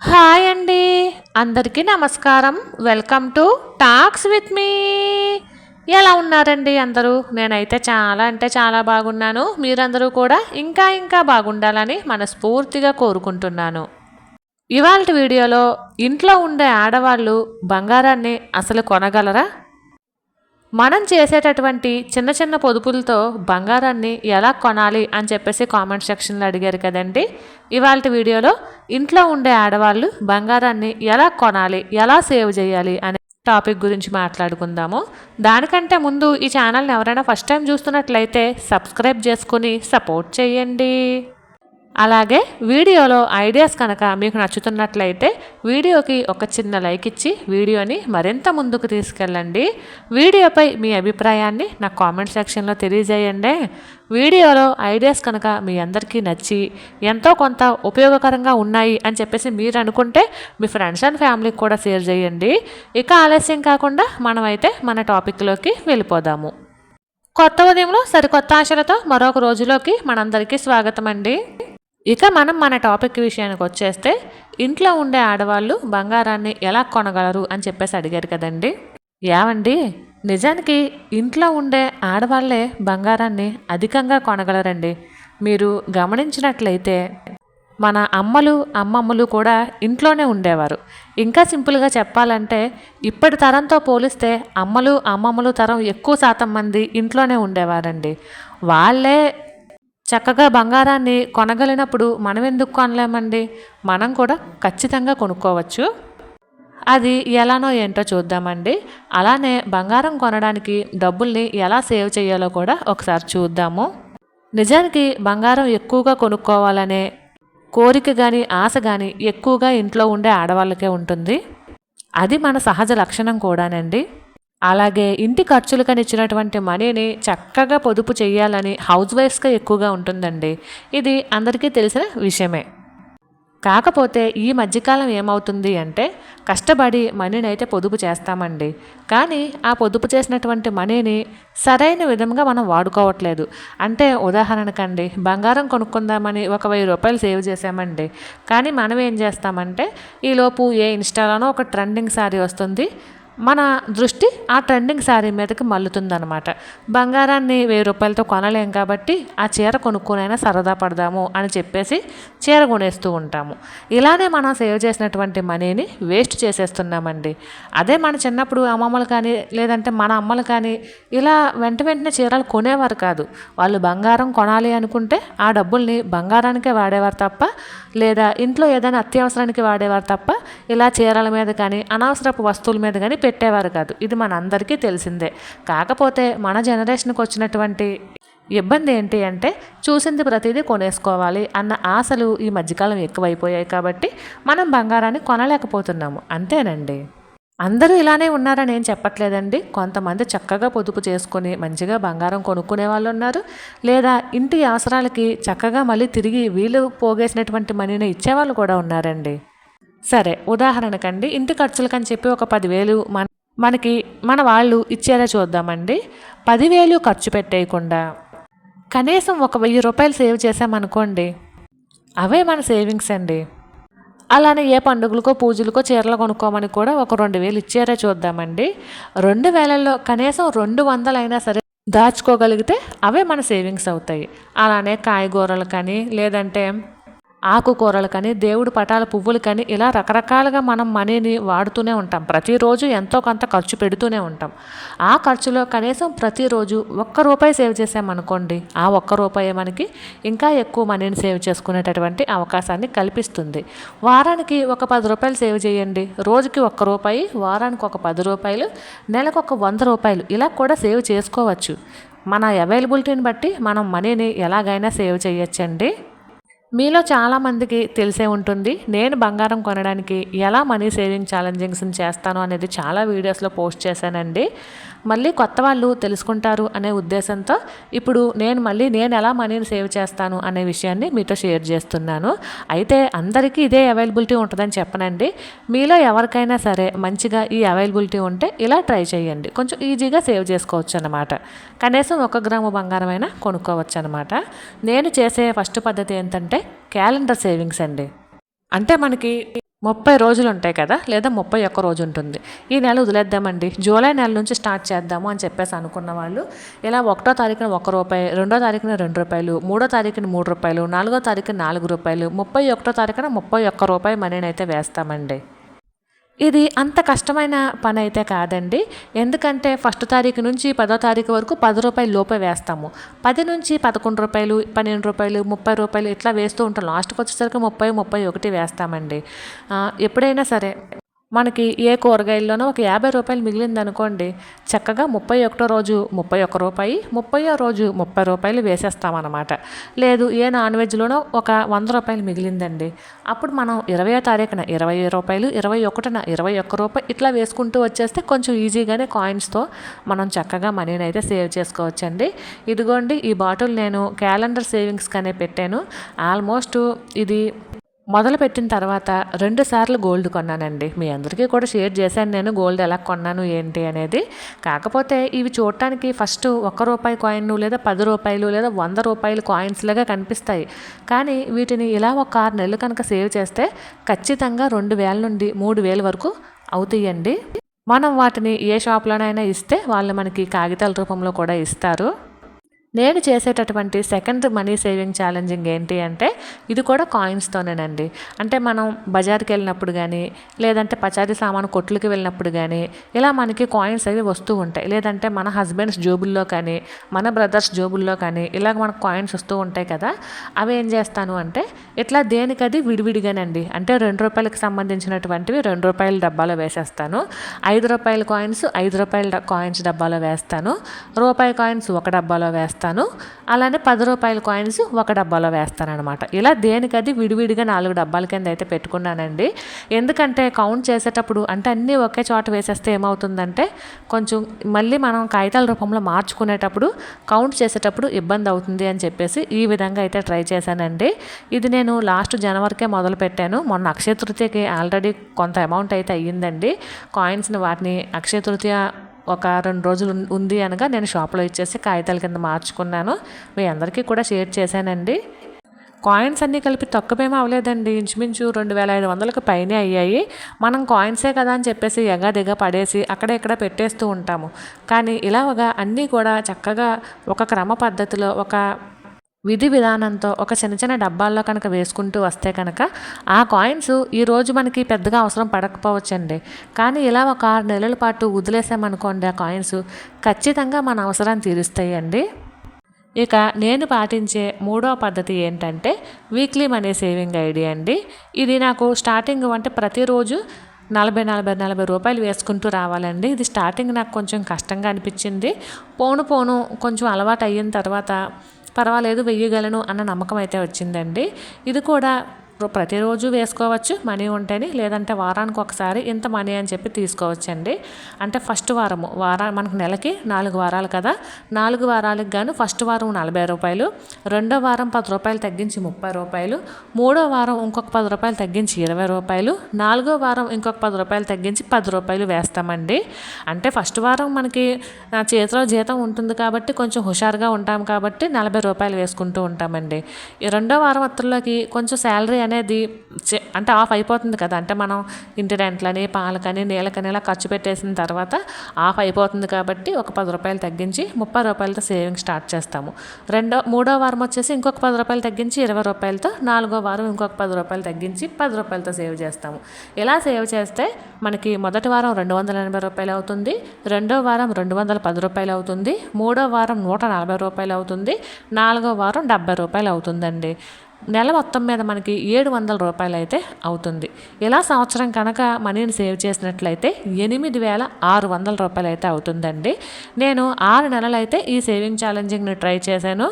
Hi అండి. అందరికీ నమస్కారం. Welcome to talks with me ఎలా ఉన్నారండి అందరూ? నేనైతే చాలా అంటే చాలా బాగున్నాను. మీరందరూ కూడా ఇంకా ఇంకా బాగుండాలని మనస్ఫూర్తిగా కోరుకుంటున్నాను. ఇవాళ వీడియోలో ఇంట్లో ఉండే ఆడవాళ్ళు బంగారాన్ని అసలు కొనగలరా? మనం చేసేటటువంటి చిన్న చిన్న పొదుపులతో బంగారాన్ని ఎలా కొనాలి అని చెప్పేసి కామెంట్ సెక్షన్లో అడిగారు కదండి. ఇవాళ వీడియోలో ఇంట్లో ఉండే ఆడవాళ్ళు బంగారాన్ని ఎలా కొనాలి ఎలా సేవ్ చేయాలి అనే టాపిక్ గురించి మాట్లాడుకుందాము. దానికంటే ముందు ఈ ఛానల్ని ఎవరైనా ఫస్ట్ టైం చూస్తున్నట్లయితే సబ్స్క్రైబ్ చేసుకుని సపోర్ట్ చేయండి. అలాగే వీడియోలో ఐడియాస్ కనుక మీకు నచ్చుతున్నట్లయితే వీడియోకి ఒక చిన్న లైక్ ఇచ్చి వీడియోని మరింత ముందుకు తీసుకెళ్ళండి. వీడియోపై మీ అభిప్రాయాన్ని నా కామెంట్ సెక్షన్లో తెలియజేయండి. వీడియోలో ఐడియాస్ కనుక మీ అందరికీ నచ్చి ఎంతో కొంత ఉపయోగకరంగా ఉన్నాయి అని చెప్పేసి మీరు అనుకుంటే మీ ఫ్రెండ్స్ అండ్ ఫ్యామిలీకి కూడా షేర్ చేయండి. ఇక ఆలస్యం కాకుండా మనమైతే మన టాపిక్లోకి వెళ్ళిపోదాము. కొత్త ఉదయంలో సరికొత్త ఆశలతో మరొక రోజులోకి మనందరికీ స్వాగతం అండి ఇక మనం మన టాపిక్ విషయానికి వచ్చేస్తే ఇంట్లో ఉండే ఆడవాళ్ళు బంగారాన్ని ఎలా కొనగలరు అని చెప్పేసి అడిగారు కదండి. ఏమండి? నిజానికి ఇంట్లో ఉండే ఆడవాళ్ళే బంగారాన్ని అధికంగా కొనగలరండి. మీరు గమనించినట్లయితే మన అమ్మలు అమ్మమ్మలు కూడా ఇంట్లోనే ఉండేవారు. ఇంకా సింపుల్గా చెప్పాలంటే ఇప్పటి తరంతో పోలిస్తే అమ్మలు అమ్మమ్మలు తరం ఎక్కువ శాతం మంది ఇంట్లోనే ఉండేవారండి. వాళ్ళే చక్కగా బంగారాన్ని కొనగలిగినప్పుడు మనం ఎందుకు కొనలేమండి? మనం కూడా ఖచ్చితంగా కొనుక్కోవచ్చు. అది ఎలానో ఏంటో చూద్దామండి. అలానే బంగారం కొనడానికి డబ్బుల్ని ఎలా సేవ్ చేయాలో కూడా ఒకసారి చూద్దాము. నిజానికి బంగారం ఎక్కువగా కొనుక్కోవాలనే కోరిక కానీ ఆశ కానీ ఎక్కువగా ఇంట్లో ఉండే ఆడవాళ్ళకే ఉంటుంది. అది మన సహజ లక్షణం కూడానండి. అలాగే ఇంటి ఖర్చులకని ఇచ్చినటువంటి మనీని చక్కగా పొదుపు చేయాలని హౌస్ వైఫ్స్గా ఎక్కువగా ఉంటుందండి. ఇది అందరికీ తెలిసిన విషయమే. కాకపోతే ఈ మధ్యకాలం ఏమవుతుంది అంటే కష్టపడి మనీని అయితే పొదుపు చేస్తామండి. కానీ ఆ పొదుపు చేసినటువంటి మనీని సరైన విధంగా మనం వాడుకోవట్లేదు. అంటే ఉదాహరణకండి బంగారం కొనుక్కుందామని ఒక వెయ్యి రూపాయలు సేవ్ చేసామండి కానీ మనం ఏం చేస్తామంటే ఈలోపు ఏ ఇన్స్టాలోనో ఒక ట్రెండింగ్ శారీ వస్తుంది మన దృష్టి ఆ ట్రెండింగ్ శారీ మీదకి మల్లుతుందనమాట బంగారాన్ని వెయ్యి రూపాయలతో కొనలేం కాబట్టి ఆ చీర కొనుక్కునైనా సరదా పడదాము అని చెప్పేసి చీర కొనేస్తూ ఉంటాము. ఇలానే మనం సేవ్ చేసినటువంటి మనీని వేస్ట్ చేసేస్తున్నామండి. అదే మన చిన్నప్పుడు అమ్మమ్మలు కానీ లేదంటే మన అమ్మలు కానీ ఇలా వెంట వెంటనే చీరలు కొనేవారు కాదు. వాళ్ళు బంగారం కొనాలి అనుకుంటే ఆ డబ్బుల్ని బంగారానికే వాడేవారు తప్ప లేదా ఇంట్లో ఏదైనా అత్యవసరానికి వాడేవారు తప్ప ఇలా చీరల మీద కానీ అనవసరపు వస్తువుల మీద కానీ పెట్టేవారు కాదు. ఇది మన అందరికీ తెలిసిందే. కాకపోతే మన జనరేషన్కి వచ్చినటువంటి ఇబ్బంది ఏంటి అంటే చూసింది ప్రతిదీ కొనేసుకోవాలి అన్న ఆశలు ఈ మధ్యకాలం ఎక్కువైపోయాయి కాబట్టి మనం బంగారాన్ని కొనలేకపోతున్నాము. అంతేనండి? అందరూ ఇలానే ఉన్నారని ఏం చెప్పట్లేదండి. కొంతమంది చక్కగా పొదుపు చేసుకొని మంచిగా బంగారం కొనుక్కునే వాళ్ళు ఉన్నారు. లేదా ఇంటి అవసరాలకి చక్కగా మళ్ళీ తిరిగి వీలు పోగేసినటువంటి మనీని ఇచ్చేవాళ్ళు కూడా ఉన్నారండి. సరే ఉదాహరణకండి ఇంటి ఖర్చులకని చెప్పి ఒక పదివేలు మన మనకి మన వాళ్ళు ఇచ్చేలా చూద్దామండి. పదివేలు ఖర్చు పెట్టేయకుండా కనీసం ఒక వెయ్యి రూపాయలు సేవ్ చేసామనుకోండి అవే మన సేవింగ్స్ అండి. అలానే ఏ పండుగలకో పూజలకో చీరలు కొనుక్కోమని కూడా ఒక రెండు వేలు ఇచ్చారే చూద్దామండి. రెండు వేలల్లో కనీసం రెండు వందలైనా సరే దాచుకోగలిగితే అవే మన సేవింగ్స్ అవుతాయి. అలానే కాయగూరలు కానీ లేదంటే ఆకుకూరలు కానీ దేవుడు పటాల పువ్వులు కానీ ఇలా రకరకాలుగా మనం మనీని వాడుతూనే ఉంటాం. ప్రతిరోజు ఎంతో కొంత ఖర్చు పెడుతూనే ఉంటాం. ఆ ఖర్చులో కనీసం ప్రతిరోజు ఒక్క రూపాయి సేవ్ చేసామనుకోండి ఆ ఒక్క రూపాయి మనకి ఇంకా ఎక్కువ మనీని సేవ్ చేసుకునేటటువంటి అవకాశాన్ని కల్పిస్తుంది. వారానికి ఒక పది రూపాయలు సేవ్ చేయండి. రోజుకి ఒక్క రూపాయి వారానికి ఒక పది రూపాయలు నెలకు ఒక వంద రూపాయలు ఇలా కూడా సేవ్ చేసుకోవచ్చు. మన అవైలబిలిటీని బట్టి మనం మనీని ఎలాగైనా సేవ్ చేయొచ్చండి. మీలో చాలామందికి తెలిసే ఉంటుంది నేను బంగారం కొనడానికి ఎలా మనీ సేవింగ్ ఛాలెంజింగ్స్ని చేస్తాను అనేది చాలా వీడియోస్లో పోస్ట్ చేశానండి. మళ్ళీ కొత్త వాళ్ళు తెలుసుకుంటారు అనే ఉద్దేశంతో ఇప్పుడు నేను మళ్ళీ నేను ఎలా మనీని సేవ్ చేస్తాను అనే విషయాన్ని మీతో షేర్ చేస్తున్నాను. అయితే అందరికీ ఇదే అవైలబిలిటీ ఉంటుందని చెప్పనండి. మీలో ఎవరికైనా సరే మంచిగా ఈ అవైలబిలిటీ ఉంటే ఇలా ట్రై చేయండి. కొంచెం ఈజీగా సేవ్ చేసుకోవచ్చు అనమాట కనీసం ఒక గ్రాము బంగారమైనా కొనుక్కోవచ్చు అనమాట నేను చేసే ఫస్ట్ పద్ధతి ఏంటంటే క్యాలెండర్ సేవింగ్స్ అండి. అంటే మనకి ముప్పై రోజులు ఉంటాయి కదా లేదా ముప్పై ఒక్క రోజు ఉంటుంది ఈ నెల వదిలేద్దామండి. జూలై నెల నుంచి స్టార్ట్ చేద్దాము అని చెప్పేసి అనుకున్న వాళ్ళు ఇలా ఒకటో తారీఖున ఒక రూపాయి రెండో తారీఖున రెండు రూపాయలు మూడో తారీఖున మూడు రూపాయలు నాలుగో తారీఖున నాలుగు రూపాయలు ముప్పై ఒకటో తారీఖున ముప్పై ఒక్క రూపాయి మనీని అయితే వేస్తామండి. ఇది అంత కష్టమైన పని అయితే కాదండి. ఎందుకంటే ఫస్ట్ తారీఖు నుంచి పదో తారీఖు వరకు పది రూపాయలు లోపే వేస్తాము. పది నుంచి పదకొండు రూపాయలు పన్నెండు రూపాయలు ముప్పై రూపాయలు ఇట్లా వేస్తూ ఉంటాం. లాస్ట్కి వచ్చేసరికి ముప్పై ముప్పై ఒకటి వేస్తామండి. ఎప్పుడైనా సరే మనకి ఏ కూరగాయల్లోనో ఒక యాభై రూపాయలు మిగిలింది అనుకోండి చక్కగా ముప్పై ఒకటో రోజు ముప్పై ఒక్క రూపాయి ముప్పయో రోజు ముప్పై రూపాయలు వేసేస్తామన్నమాట. లేదు ఏ నాన్ వెజ్లోనో ఒక వంద రూపాయలు మిగిలిందండి. అప్పుడు మనం ఇరవయో తారీఖున ఇరవై రూపాయలు ఇరవై ఒకటిన ఇరవై ఒక్క రూపాయి ఇట్లా వేసుకుంటూ వచ్చేస్తే కొంచెం ఈజీగానే కాయిన్స్తో మనం చక్కగా మనీని అయితే సేవ్ చేసుకోవచ్చండి. ఇదిగోండి ఈ బాటిల్ నేను క్యాలెండర్ సేవింగ్స్ కనే పెట్టాను. ఆల్మోస్ట్ ఇది మొదలుపెట్టిన తర్వాత రెండు సార్లు గోల్డ్ కొన్నానండి. మీ అందరికీ కూడా షేర్ చేశాను నేను గోల్డ్ ఎలా కొన్నాను ఏంటి అనేది. కాకపోతే ఇవి చూడటానికి ఫస్ట్ ఒక్క రూపాయి కాయిన్ లేదా పది రూపాయలు లేదా వంద రూపాయలు కాయిన్స్ లాగా కనిపిస్తాయి. కానీ వీటిని ఇలా ఒక ఆరు నెలలు కనుక సేవ్ చేస్తే ఖచ్చితంగా రెండు వేల నుండి మూడు వేల వరకు అవుతాయండి. మనం వాటిని ఏ షాప్లోనైనా ఇస్తే వాళ్ళు మనకి కాగితాల రూపంలో కూడా ఇస్తారు. నేను చేసేటటువంటి సెకండ్ మనీ సేవింగ్ ఛాలెంజింగ్ ఏంటి అంటే ఇది కూడా కాయిన్స్తోనేనండి అంటే మనం బజార్కి వెళ్ళినప్పుడు కానీ లేదంటే పచారీ సామాను కొట్లకి వెళ్ళినప్పుడు కానీ ఇలా మనకి కాయిన్స్ అవి వస్తూ ఉంటాయి. లేదంటే మన హస్బెండ్స్ జోబుల్లో కానీ మన బ్రదర్స్ జోబుల్లో కానీ ఇలాగ మనకు కాయిన్స్ వస్తూ ఉంటాయి కదా అవి ఏం చేస్తాను అంటే ఇట్లా దేనికది విడివిడిగానండి. అంటే రెండు రూపాయలకు సంబంధించినటువంటివి రెండు రూపాయల డబ్బాలో వేసేస్తాను. ఐదు రూపాయల కాయిన్స్ ఐదు రూపాయల కాయిన్స్ డబ్బాలో వేస్తాను. రూపాయి కాయిన్స్ ఒక డబ్బాలో వేస్తాను. అలానే పది రూపాయల కాయిన్స్ ఒక డబ్బాలో వేస్తాను అనమాట ఇలా దేనికది విడివిడిగా నాలుగు డబ్బాల కింద అయితే పెట్టుకున్నానండి. ఎందుకంటే కౌంట్ చేసేటప్పుడు అంటే అన్నీ ఒకే చోట వేసేస్తే ఏమవుతుందంటే కొంచెం మళ్ళీ మనం కాగితాల రూపంలో మార్చుకునేటప్పుడు కౌంట్ చేసేటప్పుడు ఇబ్బంది అవుతుంది అని చెప్పేసి ఈ విధంగా అయితే ట్రై చేశానండి. ఇది నేను లాస్ట్ జనవరికే మొదలు పెట్టాను. మొన్న అక్షయ తృతీయకి ఆల్రెడీ కొంత అమౌంట్ అయితే అయ్యిందండి. కాయిన్స్ని వాటిని అక్షయ తృతీయ ఒక రెండు రోజులు ఉంది అనగా నేను షాప్లో ఇచ్చేసి కాగితాల కింద మార్చుకున్నాను. మీ అందరికీ కూడా షేర్ చేశానండి. కాయిన్స్ అన్నీ కలిపి తక్కువేమీ అవ్వలేదండి. ఇంచుమించు రెండు వేల ఐదు వందలకు పైనే అయ్యాయి. మనం కాయిన్సే కదా అని చెప్పేసి ఎగాదిగా పడేసి అక్కడ ఇక్కడ పెట్టేస్తూ ఉంటాము. కానీ ఇలాగా అన్నీ కూడా చక్కగా ఒక క్రమ పద్ధతిలో ఒక విధి విధానంతో ఒక చిన్న చిన్న డబ్బాల్లో కనుక వేసుకుంటూ వస్తే కనుక ఆ కాయిన్స్ ఈరోజు మనకి పెద్దగా అవసరం పడకపోవచ్చండి. కానీ ఇలా ఒక ఆరు నెలల పాటు వదిలేసామనుకోండి ఆ కాయిన్స్ ఖచ్చితంగా మన అవసరాన్ని తీరుస్తాయండి. ఇక నేను పాటించే మూడో పద్ధతి ఏంటంటే వీక్లీ మనీ సేవింగ్ ఐడియా అండి. ఇది నాకు స్టార్టింగ్ అంటే ప్రతిరోజు నలభై నలభై నలభై రూపాయలు వేసుకుంటూ రావాలండి. ఇది స్టార్టింగ్ నాకు కొంచెం కష్టంగా అనిపించింది. పోను పోను కొంచెం అలవాటు అయిన తర్వాత పర్వాలేదు వెయ్యగలను అన్న నమ్మకం అయితే వచ్చిందండి. ఇది కూడా ప్రతిరోజు వేసుకోవచ్చు మనీ ఉంటేనే లేదంటే వారానికి ఒకసారి ఇంత మనీ అని చెప్పి తీసుకోవచ్చండి. అంటే ఫస్ట్ వారము వారా మనకు నెలకి నాలుగు వారాలు కదా. నాలుగు వారాలకు గాను ఫస్ట్ వారం నలభై రూపాయలు రెండో వారం పది రూపాయలు తగ్గించి ముప్పై రూపాయలు మూడో వారం ఇంకొక పది రూపాయలు తగ్గించి ఇరవై రూపాయలు నాలుగో వారం ఇంకొక పది రూపాయలు తగ్గించి పది రూపాయలు వేస్తామండి. అంటే ఫస్ట్ వారం మనకి నా చేతిలో జీతం ఉంటుంది కాబట్టి కొంచెం హుషారుగా ఉంటాం కాబట్టి నలభై రూపాయలు వేసుకుంటూ ఉంటామండి. ఈ రెండో వారం వత్తుల్లోకి కొంచెం శాలరీ అనేది చే- అంటే ఆఫ్ అయిపోతుంది కదా. అంటే మనం ఇంటి రెంట్లని పాలకని నీళ్ళకని ఇలా ఖర్చు పెట్టేసిన తర్వాత ఆఫ్ అయిపోతుంది కాబట్టి ఒక పది రూపాయలు తగ్గించి ముప్పై రూపాయలతో సేవింగ్ స్టార్ట్ చేస్తాము. రెండో మూడో వారం వచ్చేసి ఇంకొక పది రూపాయలు తగ్గించి ఇరవై రూపాయలతో నాలుగో వారం ఇంకొక పది రూపాయలు తగ్గించి పది రూపాయలతో సేవ్ చేస్తాము. ఇలా సేవ్ చేస్తే మనకి మొదటి వారం రెండు వందల ఎనభై రూపాయలు అవుతుంది రెండో వారం రెండు వందల పది రూపాయలు అవుతుంది మూడో వారం నూట నలభై రూపాయలు అవుతుంది నాలుగో వారం డెబ్బై రూపాయలు అవుతుందండి. నెల మొత్తం మీద మనకి ఏడు వందల రూపాయలు అయితే అవుతుంది. ఇలా సంవత్సరం కనుక మనీని సేవ్ చేసినట్లయితే ఎనిమిది వేల ఆరు వందల రూపాయలు అయితే అవుతుందండి. నేను ఆరు నెలలు అయితే ఈ సేవింగ్ ఛాలెంజింగ్ని ట్రై చేశాను.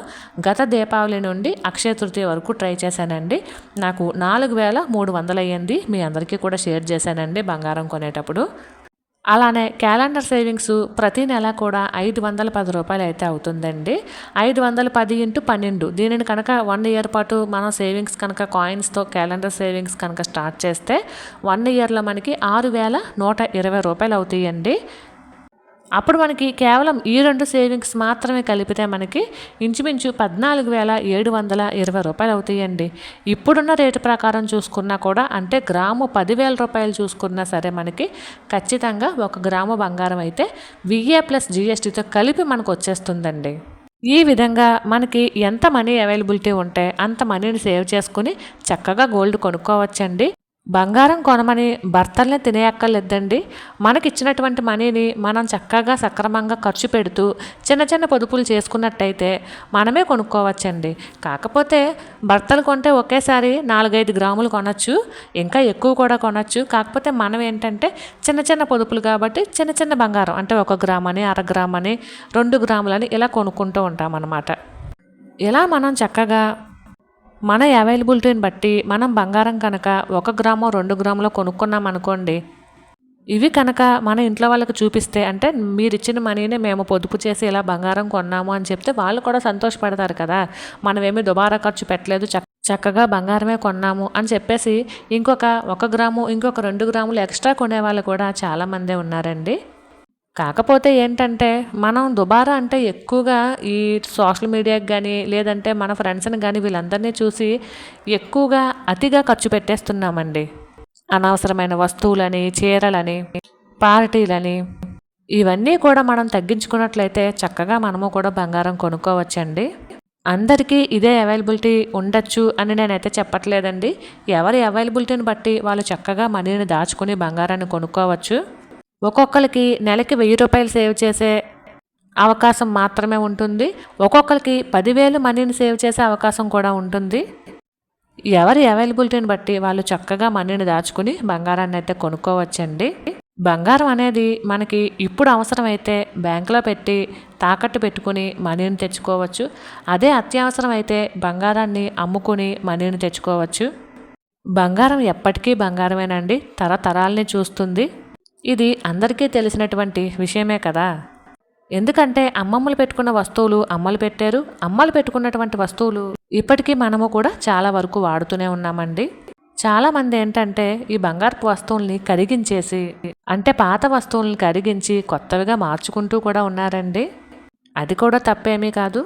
గత దీపావళి నుండి అక్షయ తృతీయ వరకు ట్రై చేశానండి. నాకు నాలుగు వేల మూడు వందలు అయ్యింది మీ అందరికీ కూడా షేర్ చేశానండి బంగారం కొనేటప్పుడు. అలానే క్యాలెండర్ సేవింగ్స్ ప్రతి నెల కూడా ఐదు వందల పది రూపాయలు అయితే అవుతుందండి. ఐదు వందల పది ఇంటూ పన్నెండు. దీనిని కనుక వన్ ఇయర్ పాటు మనం సేవింగ్స్ కనుక కాయిన్స్తో క్యాలెండర్ సేవింగ్స్ కనుక స్టార్ట్ చేస్తే వన్ ఇయర్లో మనకి ఆరు వేల నూట ఇరవై రూపాయలు అవుతాయండి. అప్పుడు మనకి కేవలం ఈ రెండు సేవింగ్స్ మాత్రమే కలిపితే మనకి ఇంచుమించు పద్నాలుగు వేల ఏడు వందల ఇరవై రూపాయలు అవుతాయండి. ఇప్పుడున్న రేటు ప్రకారం చూసుకున్నా కూడా అంటే గ్రాము పదివేల రూపాయలు చూసుకున్నా సరే మనకి ఖచ్చితంగా ఒక గ్రాము బంగారం అయితే విఏ ప్లస్ జిఎస్టీతో కలిపి మనకు వచ్చేస్తుందండి. ఈ విధంగా మనకి ఎంత మనీ అవైలబిలిటీ ఉంటే అంత మనీని సేవ్ చేసుకుని చక్కగా గోల్డ్ కొనుక్కోవచ్చండి. బంగారం కొనమని భర్తల్ని తినేయక్కర్లేదండి. మనకి ఇచ్చినటువంటి మనీని మనం చక్కగా సక్రమంగా ఖర్చు పెడుతూ చిన్న చిన్న పొదుపులు చేసుకున్నట్టయితే మనమే కొనుక్కోవచ్చండి. కాకపోతే భర్తలు కొంటే ఒకేసారి నాలుగైదు గ్రాములు కొనచ్చు ఇంకా ఎక్కువ కూడా కొనచ్చు. కాకపోతే మనం ఏంటంటే చిన్న చిన్న పొదుపులు కాబట్టి చిన్న చిన్న బంగారం అంటే ఒక గ్రామని అర గ్రామని అని రెండు గ్రాములని ఇలా కొనుక్కుంటూ ఉంటాం అన్నమాట ఇలా మనం చక్కగా మన అవైలబిలిటీని బట్టి మనం బంగారం కనుక ఒక గ్రామో రెండు గ్రాములో కొనుక్కున్నాం అనుకోండి ఇవి కనుక మన ఇంట్లో వాళ్ళకి చూపిస్తే అంటే మీరు ఇచ్చిన మనీని మేము పొదుపు చేసి ఇలా బంగారం కొన్నాము అని చెప్తే వాళ్ళు కూడా సంతోషపడతారు కదా. మనమేమి దుబారా ఖర్చు పెట్టలేదు చక్క చక్కగా బంగారమే కొన్నాము అని చెప్పేసి ఇంకొక ఒక గ్రాము ఇంకొక రెండు గ్రాములు ఎక్స్ట్రా కొనే వాళ్ళు కూడా చాలామందే ఉన్నారండి. కాకపోతే ఏంటంటే మనం దుబారా అంటే ఎక్కువగా ఈ సోషల్ మీడియాకి కానీ లేదంటే మన ఫ్రెండ్స్ని కానీ వీళ్ళందరినీ చూసి ఎక్కువగా అతిగా ఖర్చు పెట్టేస్తున్నామండి. అనవసరమైన వస్తువులని చీరలని పార్టీలని ఇవన్నీ కూడా మనం తగ్గించుకున్నట్లయితే చక్కగా మనము కూడా బంగారం కొనుక్కోవచ్చండి. అందరికీ ఇదే అవైలబిలిటీ ఉండొచ్చు అని నేనైతే చెప్పట్లేదండి. ఎవరి అవైలబిలిటీని బట్టి వాళ్ళు చక్కగా మనీని దాచుకుని బంగారాన్ని కొనుక్కోవచ్చు. ఒక్కొక్కరికి నెలకి వెయ్యి రూపాయలు సేవ్ చేసే అవకాశం మాత్రమే ఉంటుంది. ఒక్కొక్కరికి పదివేలు మనీని సేవ్ చేసే అవకాశం కూడా ఉంటుంది. ఎవరి అవైలబిలిటీని బట్టి వాళ్ళు చక్కగా మనీని దాచుకుని బంగారాన్ని అయితే కొనుక్కోవచ్చండి. బంగారం అనేది మనకి ఇప్పుడు అవసరమైతే బ్యాంకులో పెట్టి తాకట్టు పెట్టుకుని మనీని తెచ్చుకోవచ్చు. అదే అత్యవసరం అయితే బంగారాన్ని అమ్ముకుని మనీని తెచ్చుకోవచ్చు. బంగారం ఎప్పటికీ బంగారమేనండి. తరతరాల్ని చూస్తుంది. ఇది అందరికీ తెలిసినటువంటి విషయమే కదా? ఎందుకంటే అమ్మమ్మలు పెట్టుకున్న వస్తువులు అమ్మలు పెట్టారు. అమ్మలు పెట్టుకున్నటువంటి వస్తువులు ఇప్పటికీ మనము కూడా చాలా వరకు వాడుతూనే ఉన్నామండి. చాలామంది ఏంటంటే ఈ బంగారపు వస్తువుల్ని కరిగించేసి అంటే పాత వస్తువుల్ని కరిగించి కొత్తవిగా మార్చుకుంటూ కూడా ఉన్నారండి. అది కూడా తప్పేమీ కాదు.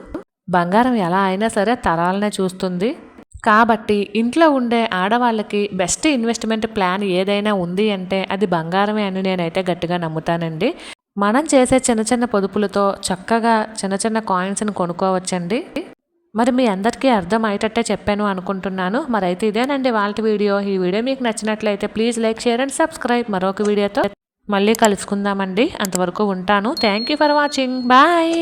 బంగారం ఎలా అయినా సరే తరాలనే చూస్తుంది. కాబట్టి ఇంట్లో ఉండే ఆడవాళ్ళకి బెస్ట్ ఇన్వెస్ట్మెంట్ ప్లాన్ ఏదైనా ఉంది అంటే అది బంగారమే అని నేనైతే గట్టిగా నమ్ముతానండి. మనం చేసే చిన్న చిన్న పొదుపులతో చక్కగా చిన్న చిన్న కాయిన్స్ని కొనుక్కోవచ్చండి. మరి మీ అందరికీ అర్థం అయ్యేటట్టే చెప్పాను అనుకుంటున్నాను. మరి అయితే ఇదేనండి వాళ్ళ వీడియో. ఈ వీడియో మీకు నచ్చినట్లయితే please like share and subscribe మరొక వీడియోతో మళ్ళీ కలుసుకుందామండి. అంతవరకు ఉంటాను. Thank you for watching bye